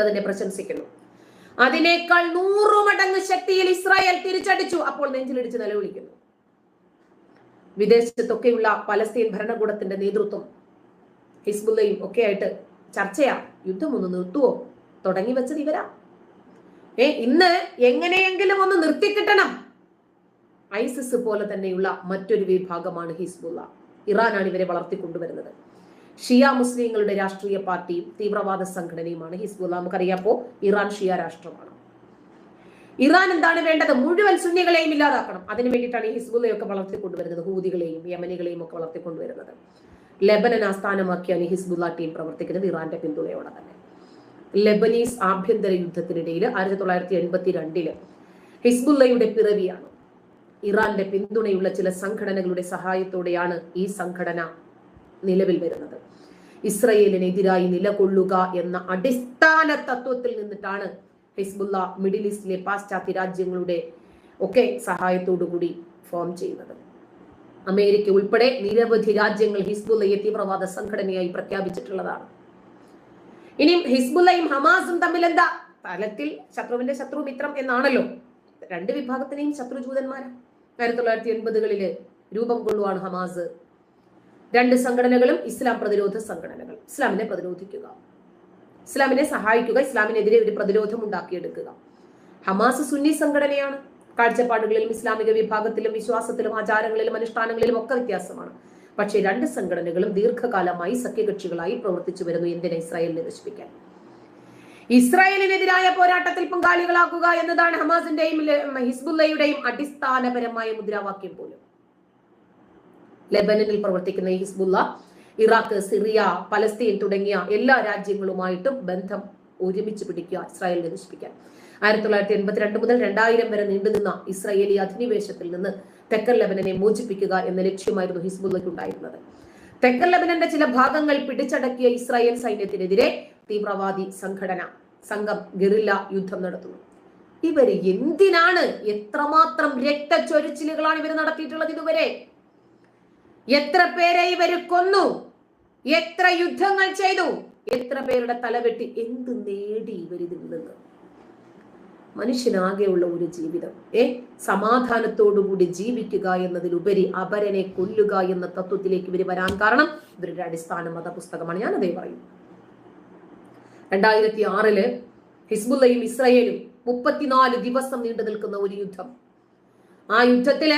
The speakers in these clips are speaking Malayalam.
അതിനെ പ്രശംസിക്കുന്നു. അതിനേക്കാൾ നൂറു മടങ്ങ് ശക്തിയിൽ ഇസ്രായേൽ തിരിച്ചടിച്ചു. അപ്പോൾ നെഞ്ചിലിടിച്ച് നിലവിളിക്കുന്നു. വിദേശത്തൊക്കെയുള്ള പലസ്തീൻ ഭരണകൂടത്തിന്റെ നേതൃത്വം ഹിസ്ബുല്ലയും ഒക്കെ ആയിട്ട് ചർച്ചയാ. യുദ്ധം ഒന്ന് നിർത്തുവോ? തുടങ്ങി വെച്ചത് ഇവരാ. ഏ ഇന്ന് എങ്ങനെയെങ്കിലും ഒന്ന് നിർത്തിക്കിട്ടണം. ഐസിസ് പോലെ തന്നെയുള്ള മറ്റൊരു വിഭാഗമാണ് ഹിസ്ബുള്ള. ഇറാനാണ് ഇവരെ വളർത്തിക്കൊണ്ടുവരുന്നത്. ഷിയ മുസ്ലിങ്ങളുടെ രാഷ്ട്രീയ പാർട്ടിയും തീവ്രവാദ സംഘടനയുമാണ് ഹിസ്ബുള്ള. നമുക്കറിയാപ്പോ ഇറാൻ ഷിയ രാഷ്ട്രമാണ്. ഇറാൻ എന്താണ് വേണ്ടത്? മുഴുവൻ സുന്നികളെയും ഇല്ലാതാക്കണം. അതിനു വേണ്ടിയിട്ടാണ് ഈ ഹിസ്ബുള്ളയൊക്കെ വളർത്തിക്കൊണ്ടുവരുന്നത്. ഹൂദികളെയും യമനികളെയും ഒക്കെ വളർത്തിക്കൊണ്ടുവരുന്നത്. ലെബനൻ ആസ്ഥാനമാക്കിയാണ് ഹിസ്ബുള്ള ടീം പ്രവർത്തിക്കുന്നത് ഇറാന്റെ പിന്തുണയോടെ തന്നെ. ലെബനീസ് ആഭ്യന്തര യുദ്ധത്തിനിടയിൽ ആയിരത്തി തൊള്ളായിരത്തി എൺപത്തി രണ്ടിൽ ഹിസ്ബുള്ളയുടെ പിറവിയാണ് ഇറാന്റെ പിന്തുണയുള്ള ചില സംഘടനകളുടെ സഹായത്തോടെയാണ് ഈ സംഘടന നിലവിൽ വരുന്നത്. ഇസ്രയേലിനെതിരായി നിലകൊള്ളുക എന്ന അടിസ്ഥാന തത്വത്തിൽ നിന്നിട്ടാണ് ഹിസ്ബുല്ല മിഡിൽ ഈസ്റ്റിലെ പാശ്ചാത്യ രാജ്യങ്ങളുടെ ഒക്കെ സഹായത്തോടുകൂടി ഫോം ചെയ്യുന്നത്. അമേരിക്ക ഉൾപ്പെടെ നിരവധി രാജ്യങ്ങൾ ഹിസ്ബുല്ലയെ തീവ്രവാദ സംഘടനയായി പ്രഖ്യാപിച്ചിട്ടുള്ളതാണ്. ഇനിയും ഹിസ്ബുല്ലയും ഹമാസും തമ്മിൽ എന്താ തലത്തിൽ ശത്രുവിന്റെ ശത്രു മിത്രം എന്നാണല്ലോ. രണ്ട് വിഭാഗത്തിനെയും ശത്രുജൂതന്മാരാണ് ആയിരത്തി തൊള്ളായിരത്തി എൺപതുകളിൽ രൂപം കൊള്ളുവാണ് ഹമാസ്. രണ്ട് സംഘടനകളും ഇസ്ലാം പ്രതിരോധ സംഘടനകൾ. ഇസ്ലാമിനെ പ്രതിരോധിക്കുക. ഇസ്ലാമിനെ സഹായിക്കുക. ഇസ്ലാമിനെതിരെ ഒരു പ്രതിരോധം ഉണ്ടാക്കിയെടുക്കുക. ഹമാസ് സുന്നി സംഘടനയാണ്. കാഴ്ചപ്പാടുകളിലും ഇസ്ലാമിക വിഭാഗത്തിലും വിശ്വാസത്തിലും ആചാരങ്ങളിലും അനുഷ്ഠാനങ്ങളിലും ഒക്കെ വ്യത്യാസമാണ്. പക്ഷേ രണ്ട് സംഘടനകളും ദീർഘകാലമായി സഖ്യകക്ഷികളായി പ്രവർത്തിച്ചു വരുന്നു എന്തിനെ ഇസ്രായേലിനെ നശിപ്പിക്കാൻ? ഇസ്രായേലിനെതിരായ പോരാട്ടത്തിൽ പങ്കാളികളാക്കുക എന്നതാണ് ഹമാസിന്റെയും ഹിസ്ബുല്ലയുടെയും അടിസ്ഥാനപരമായ മുദ്രാവാക്യം പോലും. ലെബനനിൽ പ്രവർത്തിക്കുന്ന ഹിസ്ബുല്ല ഇറാഖ് സിറിയ പലസ്തീൻ തുടങ്ങിയ എല്ലാ രാജ്യങ്ങളുമായിട്ടും ബന്ധം ഒരുമിച്ച് പിടിക്കുക ഇസ്രായേലിനെ നശിപ്പിക്കാൻ. ആയിരത്തി തൊള്ളായിരത്തി എൺപത്തിരണ്ട് മുതൽ രണ്ടായിരം വരെ നീണ്ടുനിന്ന ഇസ്രായേലി അധിനിവേശത്തിൽ നിന്ന് തെക്കൻ ലെബനനെ മോചിപ്പിക്കുക എന്ന ലക്ഷ്യമായിരുന്നു ഹിസ്ബുല്ലയ്ക്ക് ഉണ്ടായിരുന്നത്. തെക്കൻ ലെബനന്റെ ചില ഭാഗങ്ങൾ പിടിച്ചടക്കിയ ഇസ്രായേൽ സൈന്യത്തിനെതിരെ തീവ്രവാദി സംഘടന സംഘം ഗറില്ല യുദ്ധം നടത്തുന്നു. ഇവർ എന്തിനാണ് എത്രമാത്രം രക്തച്ചൊരിച്ചിലുകളാണ് ഇവർ നടത്തിയിട്ടുള്ളത് ഇതുവരെ? എത്ര പേരെ ഇവർ കൊന്നു? എത്ര യുദ്ധങ്ങൾ ചെയ്തു? എത്ര പേരുടെ തലവെട്ടി എന്ത് നേടി ഇവർ ഇതിൽ നിന്ന്? മനുഷ്യനാകെയുള്ള ഒരു ജീവിതം. ഏ? സമാധാനത്തോടുകൂടി ജീവിക്കുക എന്നതിലുപരി അപരനെ കൊല്ലുക എന്ന തത്വത്തിലേക്ക് ഇവർ വരാൻ കാരണം ഇവരുടെ അടിസ്ഥാന മതപുസ്തകമാണ്. ഞാൻ അതേ പറയും രണ്ടായിരത്തി ആറിൽ ഹിസ്ബുല്ലയും ഇസ്രയേലും മുപ്പത്തിനാല് ദിവസം നീണ്ടു നിൽക്കുന്ന ഒരു യുദ്ധം. ആ യുദ്ധത്തിൽ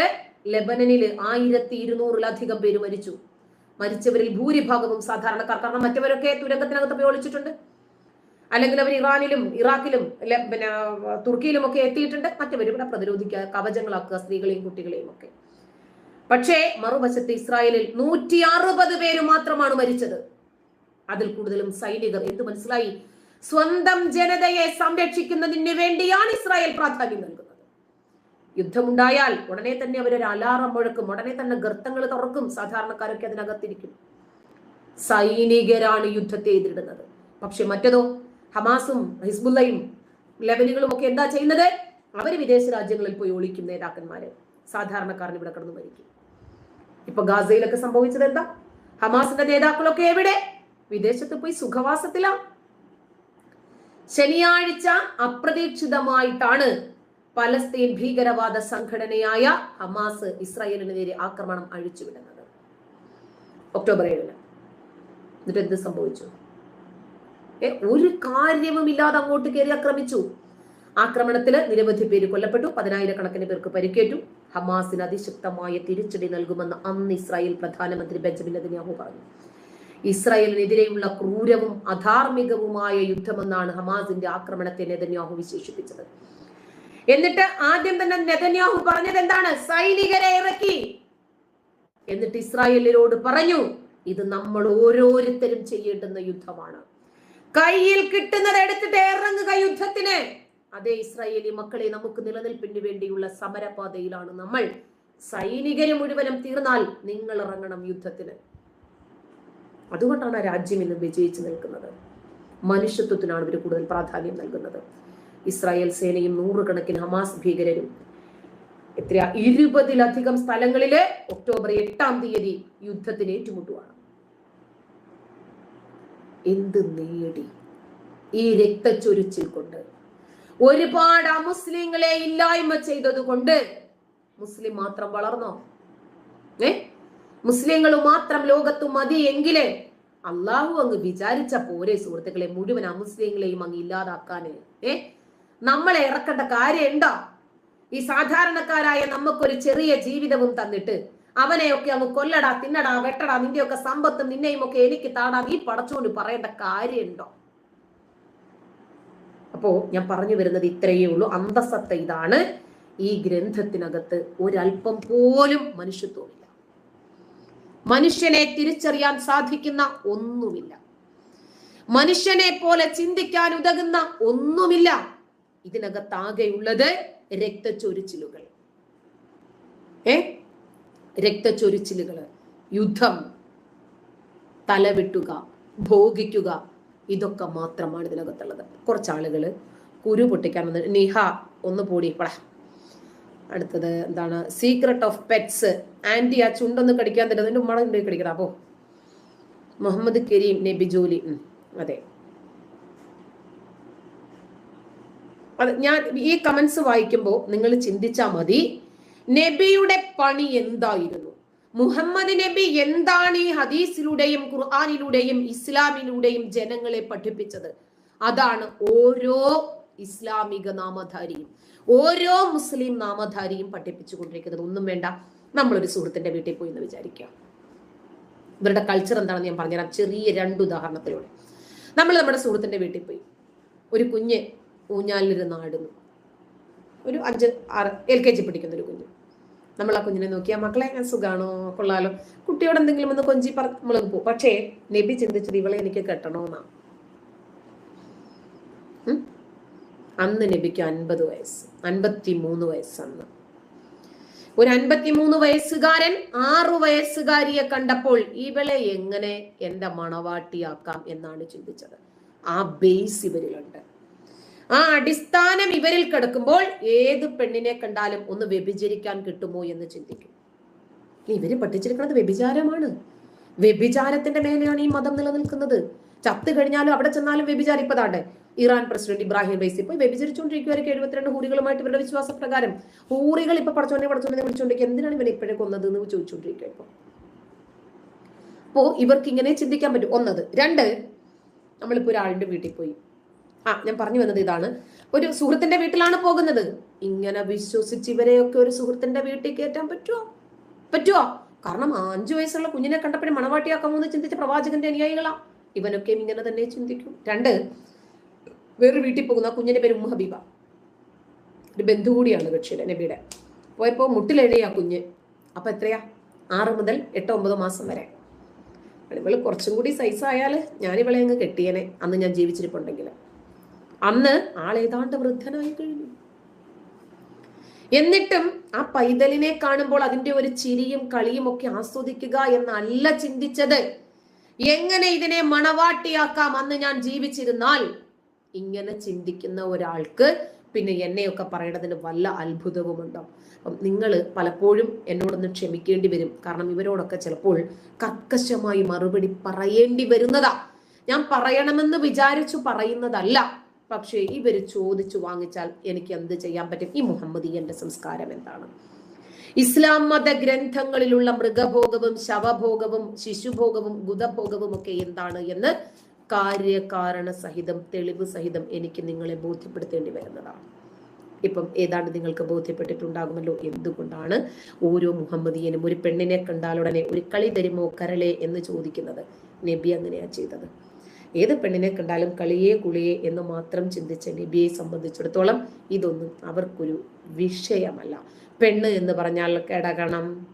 ലെബനനിൽ ആയിരത്തി ഇരുന്നൂറിലധികം പേര് മരിച്ചു. മരിച്ചവരിൽ ഭൂരിഭാഗവും സാധാരണക്കാർ. കാരണം മറ്റവരൊക്കെ തുരങ്കത്തിനകത്ത് പോയി ഒളിച്ചിട്ടുണ്ട്. അല്ലെങ്കിൽ അവർ ഇറാനിലും ഇറാഖിലും പിന്നെ തുർക്കിയിലും ഒക്കെ എത്തിയിട്ടുണ്ട്. മറ്റവർ ഇവിടെ പ്രതിരോധിക്കുക കവചങ്ങളാക്കുക സ്ത്രീകളെയും കുട്ടികളെയും ഒക്കെ. പക്ഷേ മറുവശത്ത് ഇസ്രായേലിൽ നൂറ്റി അറുപത് പേര് മാത്രമാണ് മരിച്ചത്. അതിൽ കൂടുതലും സൈനികർ. എന്ത് മനസ്സിലായി? സ്വന്തം ജനതയെ സംരക്ഷിക്കുന്നതിന് വേണ്ടിയാണ് ഇസ്രായേൽ പ്രാധാന്യം നൽകുന്നത്. യുദ്ധമുണ്ടായാൽ ഉടനെ തന്നെ അവരൊരു അലാറം മുഴക്കും. ഉടനെ തന്നെ ഗർത്തങ്ങൾ തുറക്കും. സാധാരണക്കാരൊക്കെ അതിനകത്തിരിക്കും. സൈനികരാണ് യുദ്ധത്തെ എതിരിടുന്നത്. പക്ഷെ മറ്റതോ ഹമാസും ഹിസ്ബുല്ലയും ലെബനുകളും ഒക്കെ എന്താ ചെയ്യുന്നത്? അവർ വിദേശ രാജ്യങ്ങളിൽ പോയി ഒളിക്കും നേതാക്കന്മാരെ. സാധാരണക്കാരൻ ഇവിടെ കിടന്നു മരിക്കും. ഇപ്പൊ ഗാസയിലൊക്കെ സംഭവിച്ചത് എന്താ? ഹമാസിന്റെ നേതാക്കളൊക്കെ എവിടെ? വിദേശത്ത് പോയി സുഖവാസത്തിലാണ് ശനിയാഴ്ച അപ്രതീക്ഷിതമായിട്ടാണ് പലസ്തീൻ ഭീകരവാദ സംഘടനയായ ഹമാസ് ഇസ്രായേലിനെതിരെ ആക്രമണം അഴിച്ചുവിടുന്നത്. ഒക്ടോബർ ഏഴിന്. എന്നിട്ട് എന്ത് സംഭവിച്ചു? ഏ, ഒരു കാര്യവുമില്ലാതെ അങ്ങോട്ട് കയറി ആക്രമിച്ചു. ആക്രമണത്തിൽ നിരവധി പേര് കൊല്ലപ്പെട്ടു. പതിനായിരക്കണക്കിന് പേർക്ക് പരിക്കേറ്റു. ഹമാസിന് അതിശക്തമായ തിരിച്ചടി നൽകുമെന്ന് അന്ന് ഇസ്രായേൽ പ്രധാനമന്ത്രി ബെഞ്ചമിൻ നെതന്യാഹു പറഞ്ഞു. ഇസ്രായേലിനെതിരെയുള്ള ക്രൂരവും അധാർമികവുമായ യുദ്ധമെന്നാണ് ഹമാസിന്റെ ആക്രമണത്തെ നെതന്യാഹു വിശേഷിപ്പിച്ചത്. എന്നിട്ട് ആദ്യം തന്നെ നെതന്യാഹു പറഞ്ഞത് എന്താണ്? സൈനികരെ ഇറക്കി. എന്നിട്ട് ഇസ്രായേലിനോട് പറഞ്ഞു ഇത് നമ്മൾ ഓരോരുത്തരും ചെയ്യേണ്ടുന്ന യുദ്ധമാണ്. കയ്യിൽ കിട്ടുന്നത് എടുത്തിട്ട് ഇറങ്ങുക യുദ്ധത്തിന്. അതേ ഇസ്രായേലി മക്കളെ നമുക്ക് നിലനിൽപ്പിന് വേണ്ടിയുള്ള സമരപാതയിലാണ് നമ്മൾ. സൈനികരെ മുഴുവനും തീർന്നാൽ നിങ്ങൾ ഇറങ്ങണം യുദ്ധത്തിന്. അതുകൊണ്ടാണ് രാജ്യം ഇന്ന് വിജയിച്ചു നിൽക്കുന്നത്. മനുഷ്യത്വത്തിനാണ് ഇവർ കൂടുതൽ പ്രാധാന്യം നൽകുന്നത്. ഇസ്രായേൽ സേനയും നൂറുകണക്കിന് ഹമാസ് ഭീകരരും. എത്ര ഇരുപതിലധികം സ്ഥലങ്ങളിൽ ഒക്ടോബർ എട്ടാം തീയതി യുദ്ധത്തിന് ഏറ്റുമുട്ടുവാണ്. എന്ത് നേടി? ഈ രക്തച്ചൊരിച്ചിൽ കൊണ്ട്. ഒരുപാട് അമുസ്ലിങ്ങളെ ഇല്ലായ്മ ചെയ്തതുകൊണ്ട് മുസ്ലിം മാത്രം വളർന്നോ? ഏ? മുസ്ലിങ്ങൾ മാത്രം ലോകത്ത് മതി എങ്കിലേ അള്ളാഹു അങ്ങ് വിചാരിച്ച പോരെ സുഹൃത്തുക്കളെ മുഴുവൻ അമുസ്ലിങ്ങളെയും അങ്ങ് ഇല്ലാതാക്കാന്. ഏ? നമ്മളെ ഇറക്കേണ്ട കാര്യമുണ്ടോ? ഈ സാധാരണക്കാരായ നമുക്കൊരു ചെറിയ ജീവിതവും തന്നിട്ട് അവനെയൊക്കെ അവ കൊല്ലടാ തിന്നടാ വെട്ടടാ നിന്റെയൊക്കെ സമ്പത്തും നിന്നെയും ഒക്കെ എനിക്ക് താടാ നീ പടച്ചുകൊണ്ട് പറയേണ്ട കാര്യമുണ്ടോ? അപ്പോ ഞാൻ പറഞ്ഞു വരുന്നത് ഇത്രയേ ഉള്ളൂ. അന്തസത്ത ഇതാണ്. ഈ ഗ്രന്ഥത്തിനകത്ത് ഒരല്പം പോലും മനുഷ്യത്വമില്ല. മനുഷ്യനെ തിരിച്ചറിയാൻ സാധിക്കുന്ന ഒന്നുമില്ല. മനുഷ്യനെ പോലെ ചിന്തിക്കാൻ ഉതകുന്ന ഒന്നുമില്ല. ഇതിനകത്താകെയുള്ളത് രക്തച്ചൊരിച്ചിലുകൾ. ഏ? രക്തച്ചൊരിച്ചിലുകൾ യുദ്ധം തലവെട്ടുക ഭോഗിക്കുക ഇതൊക്കെ മാത്രമാണ് ഇതിനകത്തുള്ളത്. കുറച്ചാളുകൾ കുരു പൊട്ടിക്കാൻ വന്നത് നിഹ ഒന്ന് പോടി പട. അടുത്തത് എന്താണ്? സീക്രട്ട് ഓഫ് പെറ്റ്സ് ആന്റി ആ ചുണ്ടൊന്ന് കടിക്കാൻ തരുന്നത് ഉമ്മളെ കടിക്കണം. അപ്പോ മുഹമ്മദ് കരീം നബി ജോലി അതെ. അത് ഞാൻ ഈ കമന്റ്സ് വായിക്കുമ്പോൾ നിങ്ങൾ ചിന്തിച്ചാൽ മതി. നബിയുടെ പണി എന്തായിരുന്നു? മുഹമ്മദ് നബി എന്താണ് ഈ ഹദീസിലൂടെയും ഖുർആാനിലൂടെയും ഇസ്ലാമിലൂടെയും ജനങ്ങളെ പഠിപ്പിച്ചത്? അതാണ് ഓരോ ഇസ്ലാമിക നാമധാരിയും ഓരോ മുസ്ലിം നാമധാരിയും പഠിപ്പിച്ചു കൊണ്ടിരിക്കുന്നത് ഒന്നും വേണ്ട നമ്മളൊരു സുഹൃത്തിന്റെ വീട്ടിൽ പോയി എന്ന് വിചാരിക്കുക. ഇവരുടെ കൾച്ചർ എന്താണെന്ന് ഞാൻ പറഞ്ഞുതരാം. ചെറിയ രണ്ട് ഉദാഹരണത്തിലൂടെ. നമ്മൾ നമ്മുടെ സുഹൃത്തിന്റെ വീട്ടിൽ പോയി. ഒരു കുഞ്ഞ് ഊഞ്ഞാലിരുന്ന് ആടുന്നു ഒരു അഞ്ച് ആറ് എൽ കെ ജി പഠിക്കുന്ന ഒരു കുഞ്ഞ്. നമ്മൾ ആ കുഞ്ഞിനെ നോക്കിയാൽ മക്കളെ സുഖാണോ? കൊള്ളാലോ. കുട്ടിയോട് എന്തെങ്കിലും ഒന്ന് കൊഞ്ചി പറ നമ്മൾ പോകും പക്ഷേ നബി ചിന്തിച്ചത് ഇവളെ എനിക്ക് കെട്ടണമെന്നാ അന്ന് നബിക്ക് അൻപത് വയസ്സ് അൻപത്തി മൂന്ന് വയസ്സന്ന്. ഒരു അൻപത്തി മൂന്ന് വയസ്സുകാരൻ ആറു വയസ്സുകാരിയെ കണ്ടപ്പോൾ ഇവളെ എങ്ങനെ എന്റെ മണവാട്ടിയാക്കാം? എന്നാണ് ചിന്തിച്ചത്. ആ ബേസ് ഇവരിലുണ്ട്. ആ അടിസ്ഥാനം ഇവരിൽ കിടക്കുമ്പോൾ ഏത് പെണ്ണിനെ കണ്ടാലും ഒന്ന് വ്യഭിചരിക്കാൻ കിട്ടുമോ എന്ന് ചിന്തിക്കും. ഇവർ പഠിച്ചിരിക്കുന്നത് വ്യഭിചാരമാണ്. വ്യഭിചാരത്തിന്റെ മേലെയാണ് ഈ മതം നിലനിൽക്കുന്നത്. ചത്തു കഴിഞ്ഞാലും അവിടെ ചെന്നാലും വ്യഭിചാരം ഇറാൻ പ്രസിഡന്റ് ഇബ്രാഹിം റൈസി ഇപ്പൊ വ്യഭിചരിച്ചുകൊണ്ടിരിക്കുവായിരിക്കും എഴുപത്തിരണ്ട് ഹൂറികളുമായിട്ട് ഇവരുടെ വിശ്വാസ പ്രകാരം ഹൂറികൾ ഇപ്പൊ പടച്ചോനെ പടച്ചോനെ വിളിച്ചുകൊണ്ടിരിക്കുക എന്തിനാണ് ഇവരെ ഇപ്പോഴേ കൊന്നത് എന്ന് ചോദിച്ചുകൊണ്ടിരിക്കുക ഇപ്പൊ? അപ്പോ ഇവർക്ക് ഇങ്ങനെ ചിന്തിക്കാൻ പറ്റും. ഒന്നത്. രണ്ട് നമ്മളിപ്പോ ഒരാളുടെ വീട്ടിൽ പോയി. ആ ഞാൻ പറഞ്ഞു വന്നത് ഇതാണ്. ഒരു സുഹൃത്തിന്റെ വീട്ടിലാണ് പോകുന്നത്. ഇങ്ങനെ വിശ്വസിച്ച് ഇവരെയൊക്കെ ഒരു സുഹൃത്തിന്റെ വീട്ടിൽ കയറ്റാൻ പറ്റുമോ പറ്റുമോ കാരണം അഞ്ചു വയസ്സുള്ള കുഞ്ഞിനെ കണ്ടപ്പോഴും മണവാട്ടിയാക്കാമെന്ന് ചിന്തിച്ച പ്രവാചകന്റെ അനുയായികളാ. ഇവനൊക്കെയും ഇങ്ങനെ തന്നെ ചിന്തിക്കും. രണ്ട് വേറൊരു വീട്ടിൽ പോകുന്ന കുഞ്ഞിന്റെ പേര് ഉമ്മ ഹബീബ. ഒരു ബന്ധു കൂടിയാണ് കക്ഷിയുടെ നബിയുടെ പോയപ്പോ മുട്ടിലെഴയാ കുഞ്ഞ്. അപ്പൊ എത്രയാ? ആറ് മുതൽ എട്ട് ഒമ്പത് മാസം വരെ. ഇവൾ കുറച്ചും കൂടി സൈസ് ആയാൽ ഞാൻ ഇവളെ അങ്ങ് കെട്ടിയനെ. അന്ന് ഞാൻ ജീവിച്ചിരിപ്പുണ്ടെങ്കിൽ അന്ന് ആൾ ഏതാണ്ട് വൃദ്ധനായി കഴിഞ്ഞു. എന്നിട്ടും ആ പൈതലിനെ കാണുമ്പോൾ അതിന്റെ ഒരു ചിരിയും കളിയും ഒക്കെ ആസ്വദിക്കുക എന്നല്ല ചിന്തിച്ചത്. എങ്ങനെ ഇതിനെ മണവാട്ടിയാക്കാം? അന്ന് ഞാൻ ജീവിച്ചിരുന്നാൽ ഇങ്ങനെ ചിന്തിക്കുന്ന ഒരാൾക്ക് പിന്നെ എന്നെയൊക്കെ പറയണതിന് വല്ല അത്ഭുതവുമുണ്ടോ? അപ്പം നിങ്ങൾ പലപ്പോഴും എന്നോടൊന്ന് ക്ഷമിക്കേണ്ടി വരും. കാരണം ഇവരോടൊക്കെ ചിലപ്പോൾ കർക്കശമായി മറുപടി പറയേണ്ടി വരുന്നതാ. ഞാൻ പറയണമെന്ന് വിചാരിച്ചു പറയുന്നതല്ല. പക്ഷേ ഇവർ ചോദിച്ചു വാങ്ങിച്ചാൽ എനിക്ക് എന്ത് ചെയ്യാൻ പറ്റും? ഈ മുഹമ്മദീയന്റെ സംസ്കാരം എന്താണ്? ഇസ്ലാം മത ഗ്രന്ഥങ്ങളിലുള്ള മൃഗഭോഗവും ശവഭോഗവും ശിശുഭോഗവും ഗുതഭോഗവും ഒക്കെ എന്താണ് എന്ന് കാര്യകാരണ സഹിതം തെളിവ് സഹിതം എനിക്ക് നിങ്ങളെ ബോധ്യപ്പെടുത്തേണ്ടി വരുന്നതാണ്. ഇപ്പം ഏതാണ്ട് നിങ്ങൾക്ക് ബോധ്യപ്പെട്ടിട്ടുണ്ടാകുമല്ലോ എന്തുകൊണ്ടാണ് ഓരോ മുഹമ്മദീയനും ഒരു പെണ്ണിനെ കണ്ടാലുടനെ ഒരു കളി തരുമോ കരളെ എന്ന് ചോദിക്കുന്നത്. നബി അങ്ങനെയാ ചെയ്തത്. ഏത് പെണ്ണിനെ കണ്ടാലും കളിയെ കുളിയെ എന്ന് മാത്രം ചിന്തിച്ച നബിയെ സംബന്ധിച്ചിടത്തോളം ഇതൊന്നും അവർക്കൊരു വിഷയമല്ല. പെണ്ണ് എന്ന് പറഞ്ഞാൽ കിടകണം.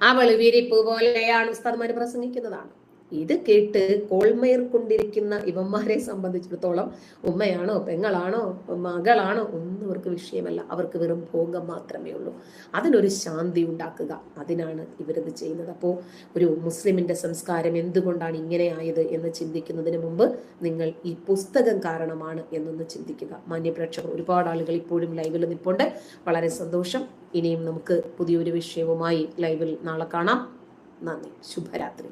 അവൾ വിരിപ്പ് പോലെയാണ് ഉസ്താദ്മാര് പ്രസംഗിക്കുന്നതാണ്. ഇത് കേട്ട് കോൾമയർ കൊണ്ടിരിക്കുന്ന ഇവന്മാരെ സംബന്ധിച്ചിടത്തോളം ഉമ്മയാണോ പെങ്ങളാണോ മകളാണോ ഒന്നും അവർക്ക് വിഷയമല്ല. അവർക്ക് വെറും ഭോഗം മാത്രമേ ഉള്ളൂ. അതിനൊരു ശാന്തി ഉണ്ടാക്കുക. അതിനാണ് ഇവരിത് ചെയ്യുന്നത്. അപ്പോൾ ഒരു മുസ്ലിമിന്റെ സംസ്കാരം എന്തുകൊണ്ടാണ് ഇങ്ങനെ ആയത് എന്ന് ചിന്തിക്കുന്നതിന് മുമ്പ് നിങ്ങൾ ഈ പുസ്തകം കാരണമാണ് എന്നൊന്ന് ചിന്തിക്കുക. മാന്യപ്രേക്ഷകർ ഒരുപാട് ആളുകൾ ഇപ്പോഴും ലൈവിൽ നിൽപ്പുണ്ട്. വളരെ സന്തോഷം. ഇനിയും നമുക്ക് പുതിയൊരു വിഷയവുമായി ലൈവിൽ നാളെ കാണാം. നന്ദി. ശുഭരാത്രി.